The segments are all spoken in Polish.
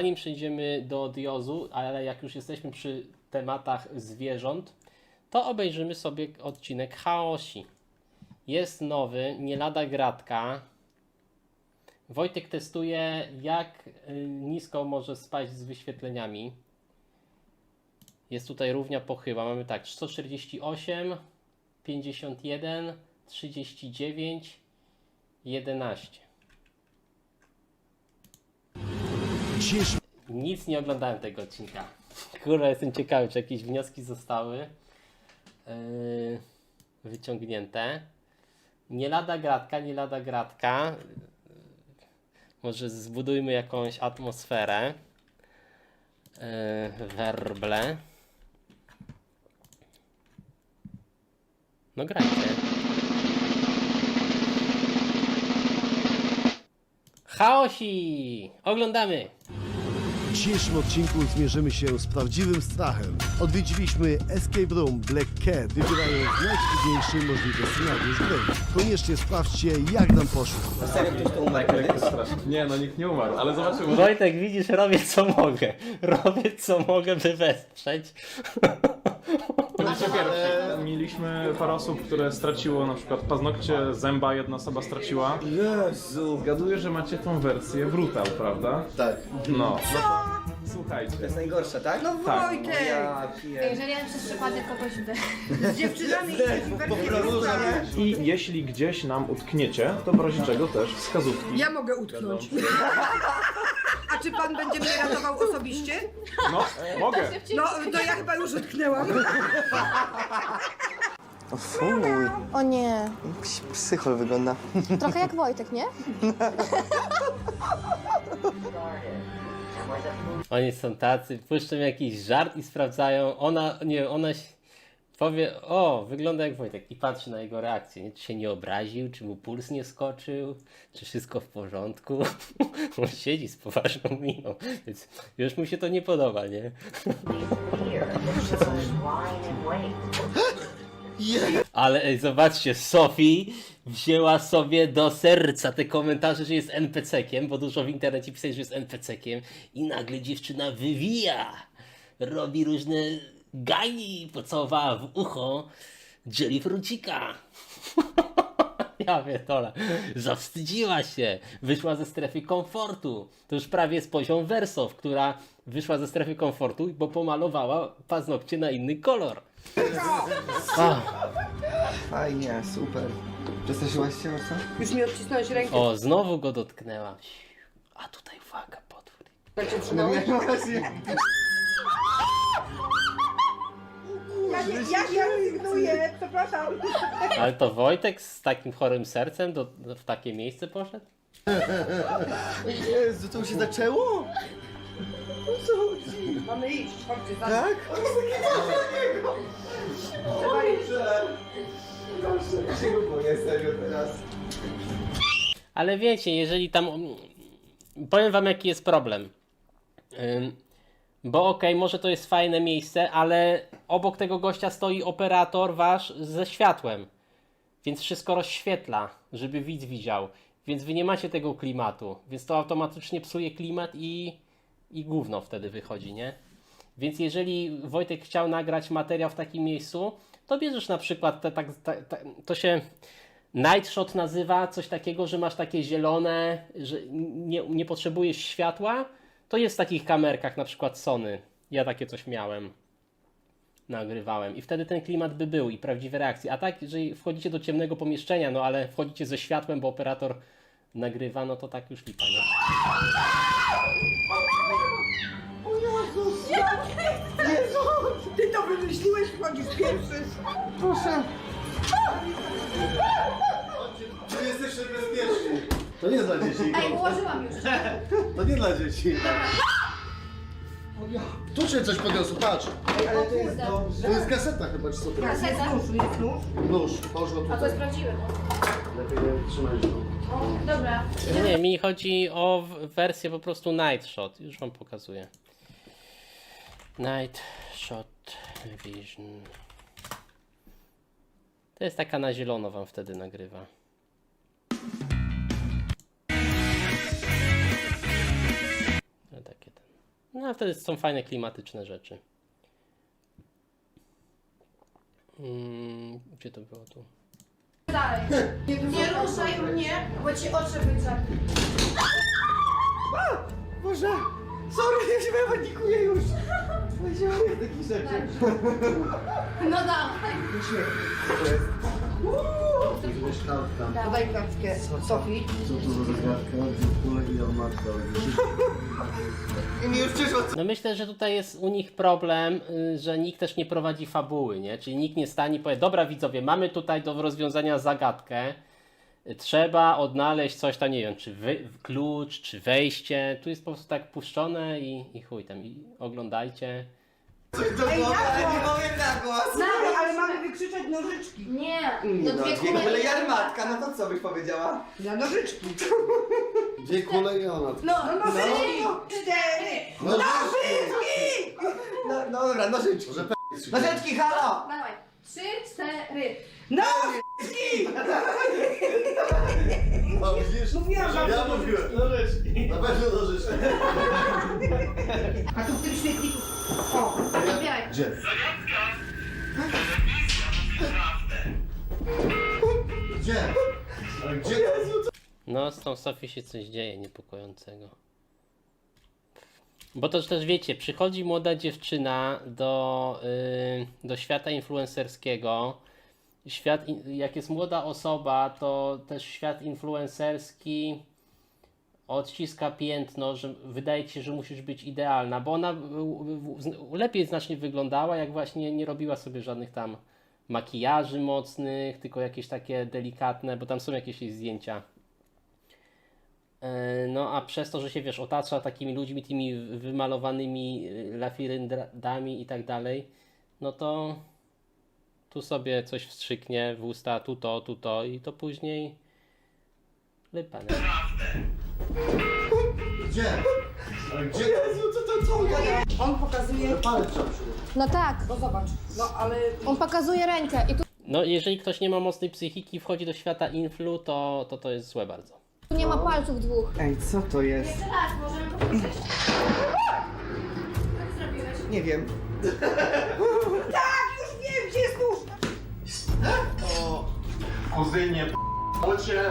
Zanim przejdziemy do odiozu, ale jak już jesteśmy przy tematach zwierząt, to obejrzymy sobie odcinek Chaosi. Jest nowy, nie lada gratka. Wojtek testuje, jak y, nisko może spaść z wyświetleniami. Jest tutaj równia pochyła. Mamy tak 148, 51, 39, 11. Ciesz Nic nie oglądałem tego odcinka. Kurwa, jestem ciekawy, czy jakieś wnioski zostały yy, wyciągnięte. Nie lada gratka, nie lada gratka. Może zbudujmy jakąś atmosferę. Yy, werble. No grajcie. Chaosi! Oglądamy! W dzisiejszym odcinku zmierzymy się z prawdziwym strachem. Odwiedziliśmy Escape Room Black Cat, wybierając najtrudniejszy możliwy scenariusz gry. Koniecznie sprawdźcie, jak nam poszło. Nie, no nikt nie umarł, ale zobaczymy. Wojtek, widzisz, robię co mogę. Robię co mogę, by wesprzeć. Będziecie pierwsi. Mieliśmy parę osób, które straciło na przykład paznokcie, zęba jedna osoba straciła. Jezu. Zgaduję, że macie tą wersję brutal, prawda? Tak. No. Słuchajcie. To jest najgorsze, tak? No Tak. Wojtek! Ja. Jeżeli ja przez przypadek kogoś wy... Z dziewczynami i wersję. I jeśli gdzieś nam utkniecie, to w razie czego też wskazówki. Ja mogę utknąć. A czy pan będzie mnie ratował osobiście? No, mogę. No, to ja chyba już utknęłam. Fuj, O nie, ps- psychol wygląda. trochę jak Wojtek, nie? Oni są tacy, puszczą jakiś żart i sprawdzają. Ona, nie, ona się powie, o, wygląda jak Wojtek i patrzy na jego reakcję. Nie? Czy się nie obraził, czy mu puls nie skoczył, czy wszystko w porządku. On siedzi z poważną miną, więc już mu się to nie podoba, nie? Ale ej, zobaczcie, Sophie wzięła sobie do serca te komentarze, że jest NPC-kiem, bo dużo w internecie pisali, że jest NPC-kiem i nagle dziewczyna wywija, robi różne gani, pocałowała w ucho Jelly Frucika. Ja pierdolę, zawstydziła się, wyszła ze strefy komfortu. To już prawie jest poziom Wersow, która wyszła ze strefy komfortu, bo pomalowała paznokcie na inny kolor. Fajnie, super. Przestraszyłaś się, co? Już mi odcisnąłeś rękę. O, znowu go dotknęła. A tutaj uwaga, potwór. No ja właśnie. Ja, nie, ja, ja rezygnuję, przepraszam. Ale to Wojtek z takim chorym sercem do, do, w takie miejsce poszedł? Jezu, to już się zaczęło? Mamy iść, chodźcie, za Tak? Trzeba iść. Ja się go boję, serio teraz. Ale wiecie, jeżeli tam. mm, Powiem wam, jaki jest problem. Ym, Bo okej, może to jest fajne miejsce, ale obok tego gościa stoi operator wasz ze światłem. Więc wszystko rozświetla, żeby widz widział. Więc wy nie macie tego klimatu. Więc to automatycznie psuje klimat i, i gówno wtedy wychodzi, nie? Więc jeżeli Wojtek chciał nagrać materiał w takim miejscu, to bierzesz na przykład te, tak, ta, ta, to się night shot nazywa coś takiego, że masz takie zielone, że nie, nie potrzebujesz światła. To jest w takich kamerkach, na przykład Sony. Ja takie coś miałem. Nagrywałem i wtedy ten klimat by był i prawdziwe reakcje. A tak, jeżeli wchodzicie do ciemnego pomieszczenia, no ale wchodzicie ze światłem, bo operator nagrywa, no to tak już lipa, nie? Ty to wymyśliłeś, wchodzisz pierwszy. Proszę. Tu jesteście bezpieczni. To nie dla dzieci. Ej, ułożyłam już. To nie dla dzieci. Tu się coś podniosło, patrz. O kurde. To jest kaseta chyba, czy co to jest? Kaseta? Nóż, jest nóż. Nóż, połóż go A to tutaj. jest prawdziwe. Lepiej nie trzymaj go. Dobra. Nie, nie, mi chodzi o w- wersję po prostu Night Shot. Już wam pokazuję. Night Shot Vision. To jest taka na zielono wam wtedy nagrywa. No takie ten. No a wtedy są fajne klimatyczne rzeczy. Mm, gdzie to było tu? Dalej. Nie ruszaj mnie, bo ci oczy wycę. Boże! Sorry, ja się panikuję już! Takich rzeczy. No dawaj. Kartka. Dawaj kartkę Sofii. Co to za zagadka? Kule i armatka. I mi już przyszło No myślę, że tutaj jest u nich problem, y, że nikt też nie prowadzi fabuły, nie? Czyli nikt nie stanie i powie, dobra widzowie, mamy tutaj do rozwiązania zagadkę, trzeba odnaleźć coś tam, nie wiem, czy wy, klucz, czy wejście, tu jest po prostu tak puszczone i, i chuj tam, i oglądajcie. Do Ej, głowy, ale nie powiem na głos! Ej, ale mamy wykrzyczeć nożyczki. Nie. Do no, dwie kule. kule i armatka, no to co byś powiedziała? Dla nożyczki. Dwie kule i ona. No, No nożyczki! Cztery! Nożyczki! No, no dobra, nożyczki. Nożyczki, halo! Dawaj. Trzy, cztery. Nożyczki! No widzisz? Mówiłam wam, Ja mówiłem. Nożyczki. Na pewno nożyczki. A tu w tym śmietniku. O. Gdzie? Gdzie? Gdzie? No, z tą Sofią się coś dzieje niepokojącego. Bo to też wiecie, przychodzi młoda dziewczyna do, y, do świata influencerskiego. Świat, jak jest młoda osoba, to też świat influencerski odciska piętno, że wydaje ci się, że musisz być idealna, bo ona lepiej znacznie wyglądała, jak właśnie nie robiła sobie żadnych tam makijaży mocnych, tylko jakieś takie delikatne, bo tam są jakieś jej zdjęcia. E, No a przez to, że się wiesz, otacza takimi ludźmi, tymi wymalowanymi y, lafiryndami i tak dalej, no to tu sobie coś wstrzyknie w usta, tu to, tu to i to później lipa, nie? Gdzie? Ale Gdzie? on pokazuje... Palec trzeba przyłożyć. No tak. No zobacz. No ale... On pokazuje rękę i tu No jeżeli ktoś nie ma mocnej psychiki, wchodzi do świata influ, to to, to jest złe bardzo. nie ma palców dwóch. Ej, co to jest? Jeszcze raz, możemy powtórzyć. Co zrobiłeś? Nie wiem. Tak, już wiem, gdzie jest nóż! Kuzynie, p***cie.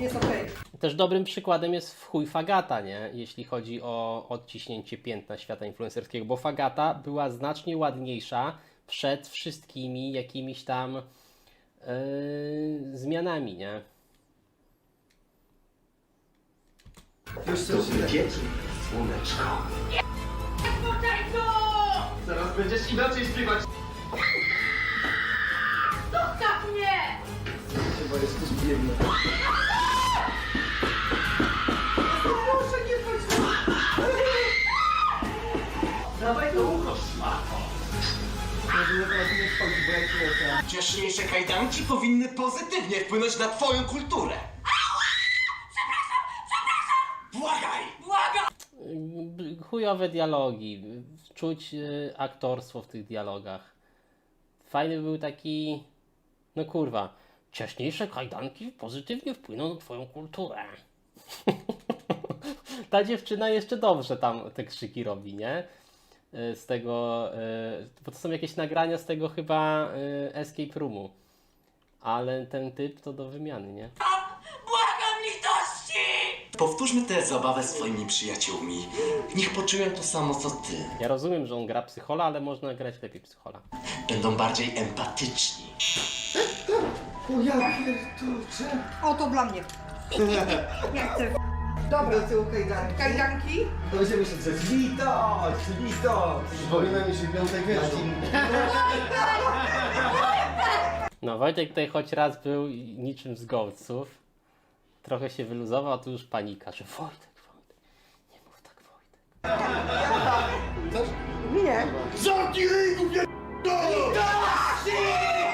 Jest okej. Też dobrym przykładem jest w chuj Fagata, nie? Jeśli chodzi o odciśnięcie piętna świata influencerskiego, bo Fagata była znacznie ładniejsza przed wszystkimi jakimiś tam yy, zmianami, nie? już coś pieczy. Słoneczko. Zaraz będziesz inaczej śpiewać. Zostaw mnie! Chyba jest tu Dawaj to ucho, szmato. Może ja teraz nie wchodzi, bo ja ci lecę. Wcześniejsze kajdanki powinny pozytywnie wpłynąć na twoją kulturę. Błagaj! Chujowe dialogi, czuć yy, aktorstwo w tych dialogach. Fajny był taki, no kurwa, ciaśniejsze kajdanki pozytywnie wpłyną na twoją kulturę. Ta dziewczyna jeszcze dobrze tam te krzyki robi, nie? Y, Z tego, y, bo to są jakieś nagrania z tego chyba y, Escape Roomu. Ale ten typ to do wymiany, nie? Błagam litości! Powtórzmy tę zabawę swoimi przyjaciółmi. Niech poczują to samo co ty. Ja rozumiem, że on gra psychola, ale można grać lepiej psychola. Będą bardziej empatyczni. O ja pierdolę. O, to dla mnie. Ja chcę. Dobra, Do tyłu kajdanki. kajdanki. To będziemy się drzeć. Litość, litość. Przypomina mi się piątek wieczór. No, Wojtek tutaj choć raz był niczym z golców. Trochę się wyluzował, a tu już panika, że Wojtek, Wojtek, nie mów tak Wojtek. Nie. Ej,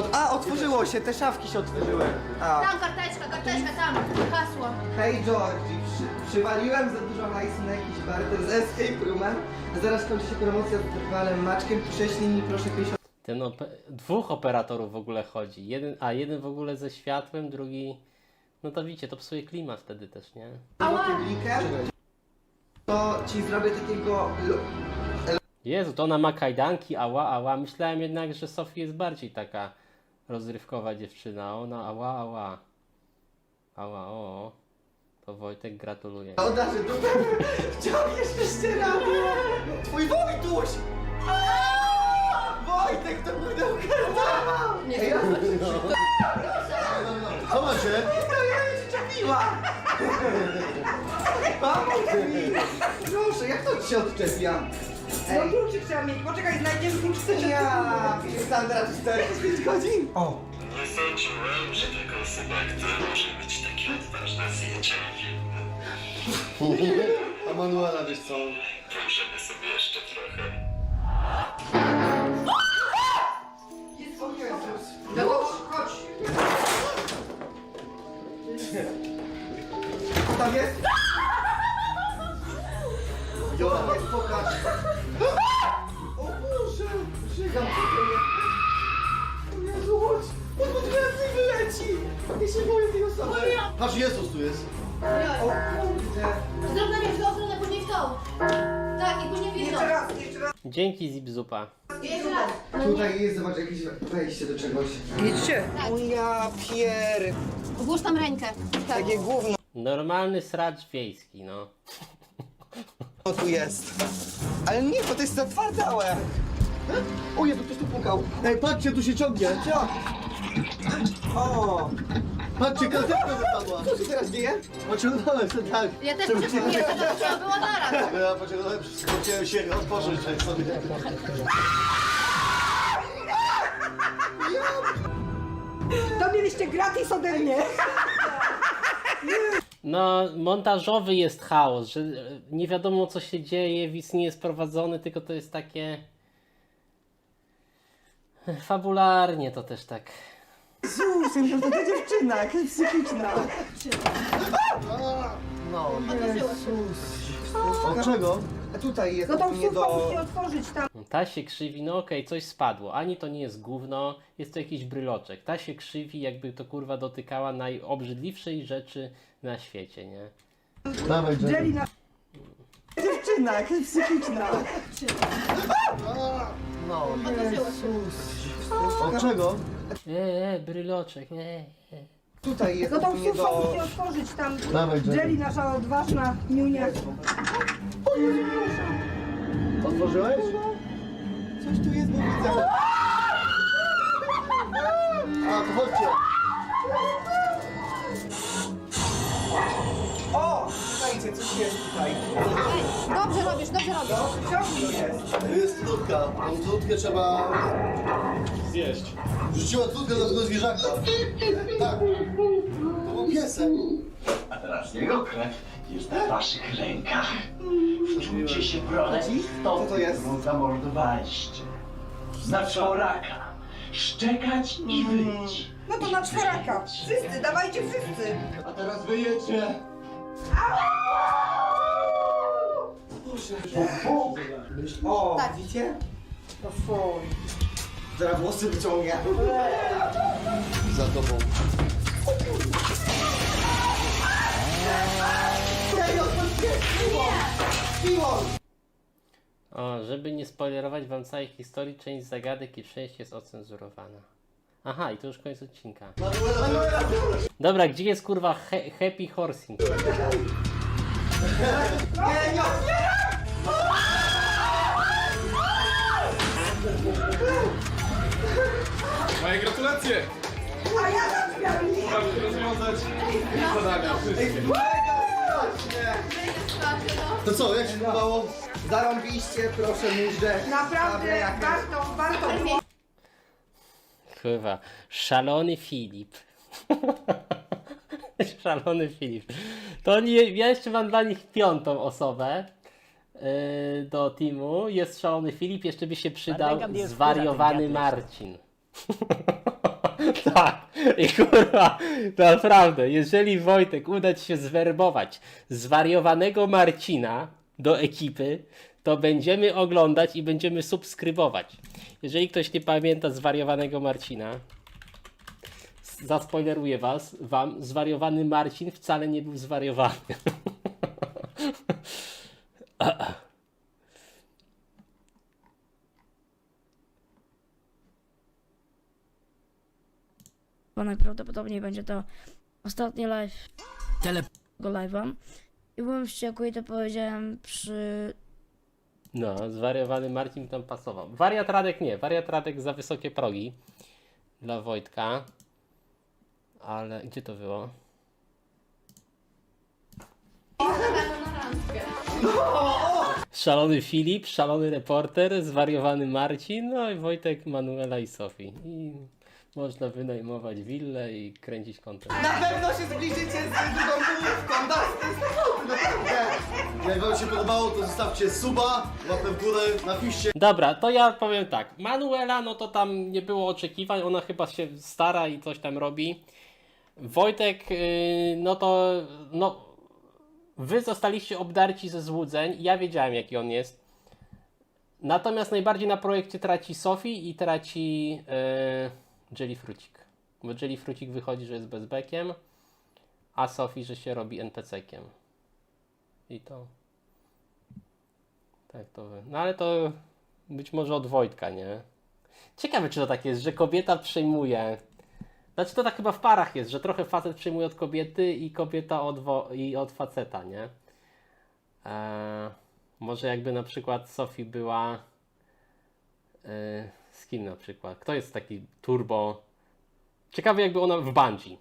Od, a, otworzyło się, te szafki się otworzyły. A. Tam karteczka, karteczka, tam. Hasło. Hej Georgie, przy, przywaliłem za dużo hajsu na jakiś barter z Escape Roomem. Zaraz kończy się promocja z trwalem maczkiem. Prześlij mi proszę 50 Ten ope- dwóch operatorów w ogóle chodzi. Jeden, a jeden w ogóle ze światłem, drugi. No to widzicie, to psuje klimat wtedy też, nie? Publikę, to ci zrobię takiego... Jezu, to ona ma kajdanki, ała, ała. Myślałem jednak, że Sofia jest bardziej taka rozrywkowa dziewczyna. a Ona, ała, ała. Ała, o. To Wojtek gratuluję. Oda, że tutaj wciągniesz jeszcze raz. Twój Wojtuś! Wojtek to pudełka Nie, ja Co macie? to ja cię czepiła! Pomóż mi! Proszę, jak to ci się odczepia? No kluczyk trzeba mieć, poczekaj, znajdziesz klucz, chcę cię Ja, Sandra, 45 godzin? O! Nie sądziłem, że taka osoba jak ty może mieć takie odważne zdjęcia filmy. A Manuela wiesz co? Możemy sobie jeszcze trochę. Tak, i później. Jeszcze raz, jeszcze raz. Dzięki Zipzupa. Jeszcze raz. Tutaj jest, zobacz, jakieś wejście do czegoś. Jedźcie. O ja pier... Włóż tam rękę. Tak. Takie gówno Normalny sracz wiejski, no. tu jest. Ale nie, bo to jest zatwardałe. O Jezu, ktoś tu pukał. Ej, patrzcie, tu się ciągnie. Co? O! Patrzcie, karteczka wypadła. Co się teraz dzieje? Pociągnąłem się, tak. Ja też potrzebuję, to trzeba było naraz. Ja pociągnąłem, chciałem się otworzyć tak sobie. To mieliście gratis ode mnie. No, montażowy jest chaos, że e, nie wiadomo co się dzieje, widz nie jest prowadzony, tylko to jest takie. Fabularnie to też tak. Jezus, to ta dziewczyna, jaka psychiczna. No. Jezus. Od czego? A tutaj jest No tą ogólnie wsówką do... musi otworzyć tam. Ta się krzywi, no okej, coś spadło. Ani to nie jest gówno, jest to jakiś bryloczek. Ta się krzywi, jakby to kurwa dotykała najobrzydliwszej rzeczy na świecie, nie? Dawaj, Jelly na... Dziewczyna, jaka psychiczna. No. Jezus. Od czego? Eee, e, bryloczek, eee. E. Tutaj jest No tą ogólnie wsówką do... musi otworzyć tam. Dawaj, Jelly nasza odważna, niunia. Otworzyłeś? Coś tu jest, bo widzę. A, to chodźcie. Słuchajcie, coś jest tutaj. Dobrze robisz, dobrze robisz. Ciągnik jest. To jest trudka. Tą trudkę trzeba... Zjeść. Rzuciła trudkę do tego zwierzaka. Tak. To był piesek. A teraz jego krew jest na waszych rękach. Wczujcie się w rolę Co to jest? którą zamordowaliście. Na czworaka. Szczekać i wyć. No to na czworaka. Wszyscy, dawajcie wszyscy. A teraz wyjecie. O, Tak. widzicie? No fuj. Zaraz włosy wyciągnie. Za tobą. Serio, to jest! Piłon! O, żeby nie spoilerować wam całej historii, część zagadek i przejść jest ocenzurowana. Aha, i to już koniec odcinka. Dobra, gdzie jest kurwa he Happy Horsing? Nie, nie, nie! Moje gratulacje! A ja. Możesz rozwiązać zadania wszystkie. To co, jak się podobało? Zarąbiście, proszę mużdżę. Naprawdę warto, warto było. Kurwa, szalony Filip. szalony Filip. To nie, ja jeszcze mam dla nich piątą osobę yy, do teamu. Jest szalony Filip, jeszcze by się przydał zwariowany Marcin. tak, i kurwa, naprawdę, jeżeli Wojtek uda ci się zwerbować zwariowanego Marcina do ekipy, to będziemy oglądać i będziemy subskrybować. Jeżeli ktoś nie pamięta zwariowanego Marcina, zaspoileruję was, wam, zwariowany Marcin wcale nie był zwariowany. bo najprawdopodobniej będzie to ostatni live tego live'a. I byłem wściekły i to powiedziałem przy... No, zwariowany Marcin tam pasował. Wariat Radek nie, wariat Radek za wysokie progi dla Wojtka. Ale gdzie to było? Szalony Filip, szalony reporter, zwariowany Marcin, no i Wojtek, Manuela i Sofii. I można wynajmować willę i kręcić kontent. Na pewno się zbliżycie z drugą połówką, da, jest naprawdę. Jak wam się podobało, to zostawcie suba, łapę w górę, napiszcie Dobra, to ja powiem tak. Manuela, no to tam nie było oczekiwań, ona chyba się stara i coś tam robi. Wojtek, yy, no to no, wy zostaliście obdarci ze złudzeń. Ja wiedziałem, jaki on jest. Natomiast najbardziej na projekcie traci Sophie i traci yy, Jelly Frucik. Bo Jelly Frucik wychodzi, że jest bezbekiem, a Sophie, że się robi NPC-kiem. I to. Tak to wy. No ale to być może od Wojtka, nie? Ciekawe, czy to tak jest, że kobieta przejmuje. Znaczy to tak chyba w parach jest, że trochę facet przejmuje od kobiety i kobieta od, wo- i od faceta, nie? Eee, może jakby na przykład Sophie była. Eee, z kim na przykład? Kto jest taki turbo. Ciekawe, jakby ona w Bungie.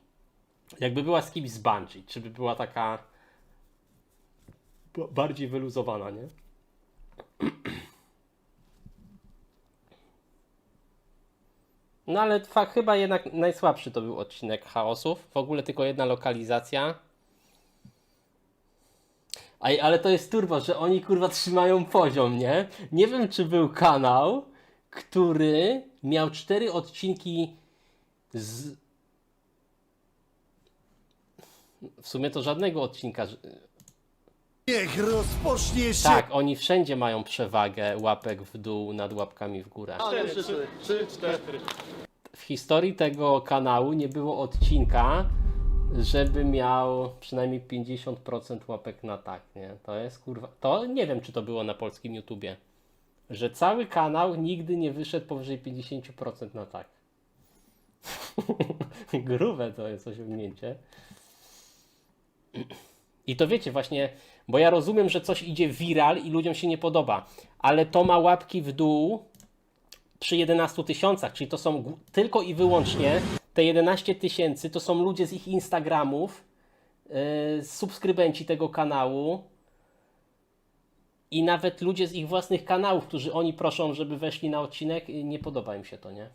Jakby była z kimś z Bungie, czy by była taka. bardziej wyluzowana, nie? No ale chyba jednak najsłabszy to był odcinek chaosów. W ogóle tylko jedna lokalizacja. Ale to jest turbo, że oni kurwa trzymają poziom, nie? Nie wiem, czy był kanał, który miał cztery odcinki z. W sumie to żadnego odcinka. Niech rozpocznie się Tak, oni wszędzie mają przewagę łapek w dół nad łapkami w górę. W historii tego kanału nie było odcinka, żeby miał przynajmniej 50% łapek na tak, nie? To jest kurwa. To nie wiem, czy to było na polskim YouTubie. Że cały kanał nigdy nie wyszedł powyżej 50% na tak. Grube to jest osiągnięcie. I to wiecie właśnie, bo ja rozumiem, że coś idzie viral i ludziom się nie podoba, ale to ma łapki w dół przy 11 tysiącach, czyli to są tylko i wyłącznie te 11 tysięcy, to są ludzie z ich Instagramów, yy, subskrybenci tego kanału i nawet ludzie z ich własnych kanałów, którzy oni proszą, żeby weszli na odcinek, nie podoba im się to, nie?